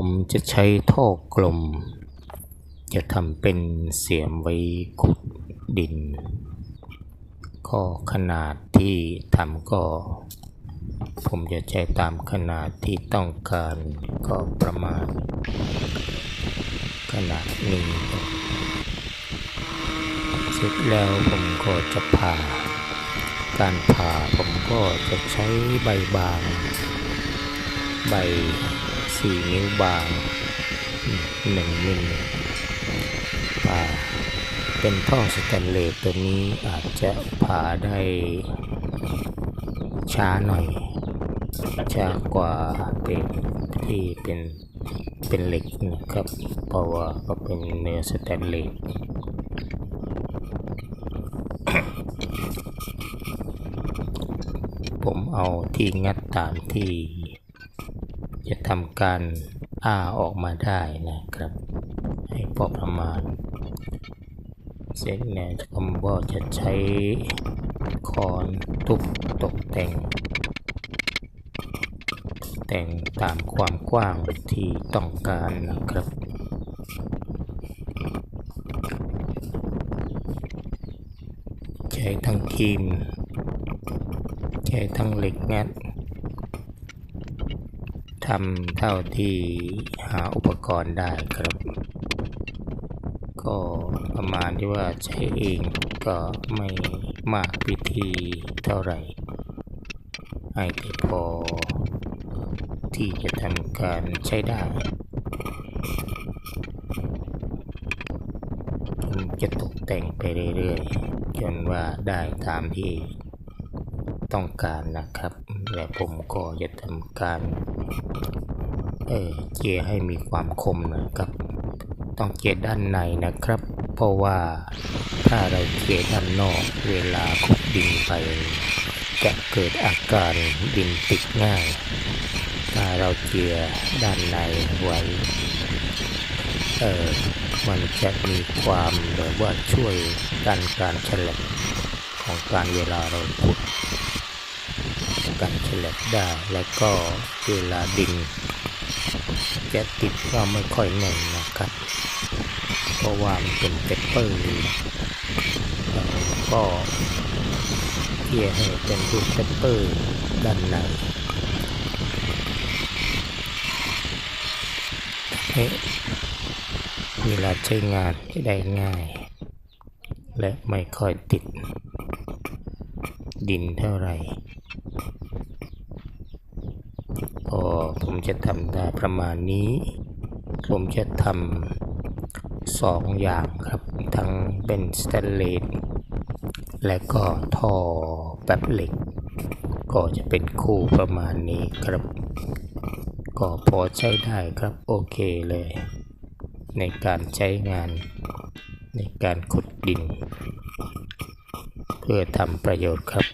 ผมจะใช้ท่อกลม จะทำเป็นเสียมไว้ขุดดิน ก็ขนาดที่ทำก็ ผมจะใช้ตามขนาดที่ต้องการก็ประมาณ ขนาดนี้ครับเสร็จแล้วผมก็จะผ่า การผ่าผมก็จะใช้ใบบางใบ สี่นิ้วบางหนึ่งมิลผ่าเป็นท่อสแตนเลสตัวนี้อาจจะผ่าได้ช้าหน่อย ช้ากว่าเป็นที่เป็นเป็นเหล็กนะครับเพราะว่าก็เป็นเนื้อสแตนเลสผมเอาที่งัดตามที่ จะทำการอ้าออกมาได้นะครับ ให้พอประมาณ เสร็จเนี่ยผมก็จะใช้คอนทุบตกแต่ง แต่งตามความกว้างที่ต้องการนะครับใช้ทั้งครีมใช้ทั้งเหล็กงัด ทำเท่าที่หาอุปกรณ์ได้ครับ ก็ประมาณที่ว่าใช้เองก็ไม่มากพิธีเท่าไหร่ให้แต่พอที่จะทำการใช้ได้ผมจะตกแต่งไปเรื่อยๆ จนว่าได้ตามที่ต้องการนะครับ และผมก็จะทำการ เออเจียให้มีความคมนะครับ ต้องเจียด้านในนะครับ เพราะว่าถ้าเราเจียด้านนอกเวลาขุดดินไป จะเกิดอาการดินติดง่าย ถ้าเราเจียด้านในไว้เออมันจะมีความแบบว่าช่วยด้านการฉลับของการเวลาเราขุด การฉลับได้ แล้วก็เวลาดินจะติดก็ไม่ค่อยแน่นนะครับ เพราะว่ามันเป็นเปเปอร์ก็เทียให้เป็นรูปเปเปอร์ด้านในเวลาใช้งานได้ง่าย และไม่ค่อยติดดินเท่าไหร่ ก็ ผมจะทำได้ประมาณนี้ ผมจะทำสองอย่างครับ ทั้งเป็นสแตนเลสและก็ท่อแบบเหล็ก ก็จะเป็นคู่ประมาณนี้ครับ ก็พอใช้ได้ครับโอเคเลย ในการใช้งานในการขุดดิน เพื่อทำประโยชน์ครับ